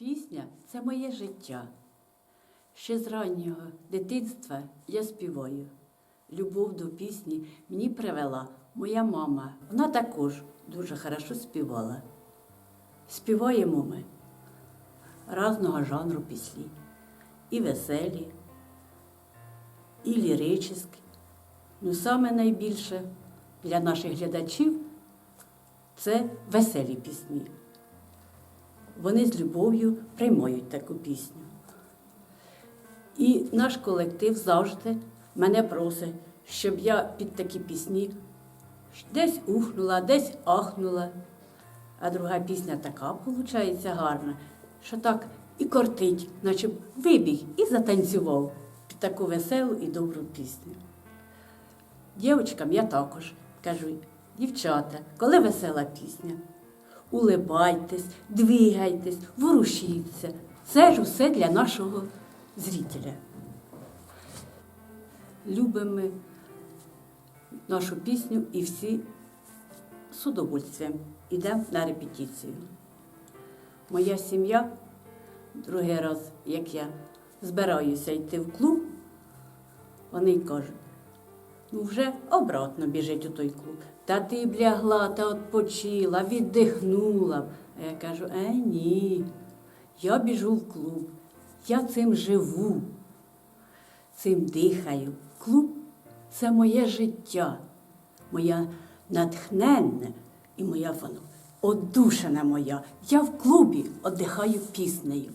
Пісня це моє життя. Ще з раннього дитинства я співаю. Любов до пісні мені привела моя мама. Вона також дуже хорошо співала. Співаємо ми разного жанру пісні. І веселі, і ліричні. Ну, саме найбільше для наших глядачів це веселі пісні. Вони з любов'ю приймають таку пісню. І наш колектив завжди мене просить, щоб я під такі пісні десь ухнула, десь ахнула. А друга пісня така виходить гарна, що так і кортить, наче вибіг і затанцював під таку веселу і добру пісню. Дівчатам я також кажу, дівчата, коли весела пісня, улибайтесь, двигайтесь, ворушіться. Це ж усе для нашого зрителя. Любимо нашу пісню і всі з удовольствием йдемо на репетицію. Моя сім'я, другий раз, як я збираюся йти в клуб, вони й кажуть, ну вже обратно біжить у той клуб. Та ти б лягла та відпочила, віддихнула. б». А я кажу, е, ні, я біжу в клуб, я цим живу, цим дихаю. Клуб це моє життя, моя натхненне і моя воно, одушина моя. Я в клубі віддихаю піснею.